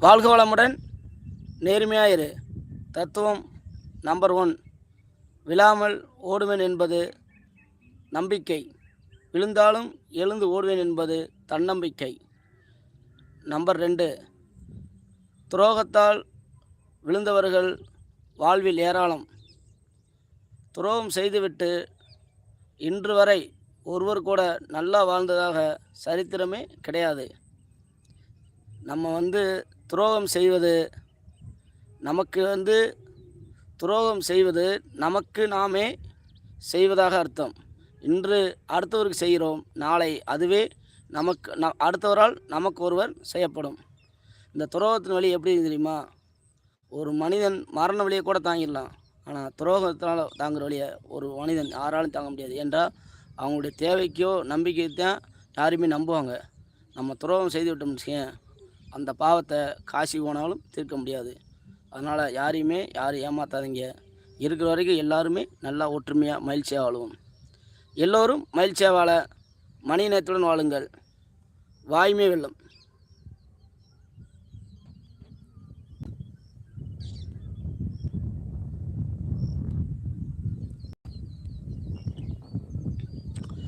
வாழ்க வளமுடன். நேர்மையாயிரு தத்துவம் நம்பர் ஒன் விழாமல் ஓடுவேன் என்பது நம்பிக்கை. விழுந்தாலும் எழுந்து ஓடுவேன் என்பது தன்னம்பிக்கை. நம்பர் ரெண்டு. துரோகத்தால் விழுந்தவர்கள் வாழ்வில் ஏராளம். துரோகம் செய்துவிட்டு இன்று வரை ஒருவர் கூட நல்லா வாழ்ந்ததாக சரித்திரமே கிடையாது. நம்ம வந்து துரோகம் செய்வது நமக்கு வந்து துரோகம் செய்வது நமக்கு நாமே செய்வதாக அர்த்தம். இன்று அடுத்தவருக்கு செய்கிறோம் நாளை அதுவே நமக்கு ந அடுத்தவரால் நமக்கு ஒருவர் செய்யப்படும். இந்த துரோகத்தின் வழி எப்படி தெரியுமா? ஒரு மனிதன் மரண வழியை கூட தாங்கிடலாம். ஆனால் துரோகத்தினால் தாங்குற வழியை ஒரு மனிதன் யாராலும் தாங்க முடியாது. என்றால் அவங்களுடைய தேவைக்கோ நம்பிக்கைக்கு தான் யாருமே நம்புவாங்க. நம்ம துரோகம் செய்து விட்டோம்னு வச்சுக்கேன் அந்த பாவத்தை காசி போனாலும் தீர்க்க முடியாது. அதனால் யாரையுமே யாரும் ஏமாத்தாதீங்க. இருக்கிற வரைக்கும் எல்லாருமே நல்லா ஒற்றுமையாக மகிழ்ச்சியாக வாழுவோம். எல்லோரும் மகிழ்ச்சியாக வாழ மணி நேரத்துடன் வாழுங்கள். வாய்மை வெல்லும்.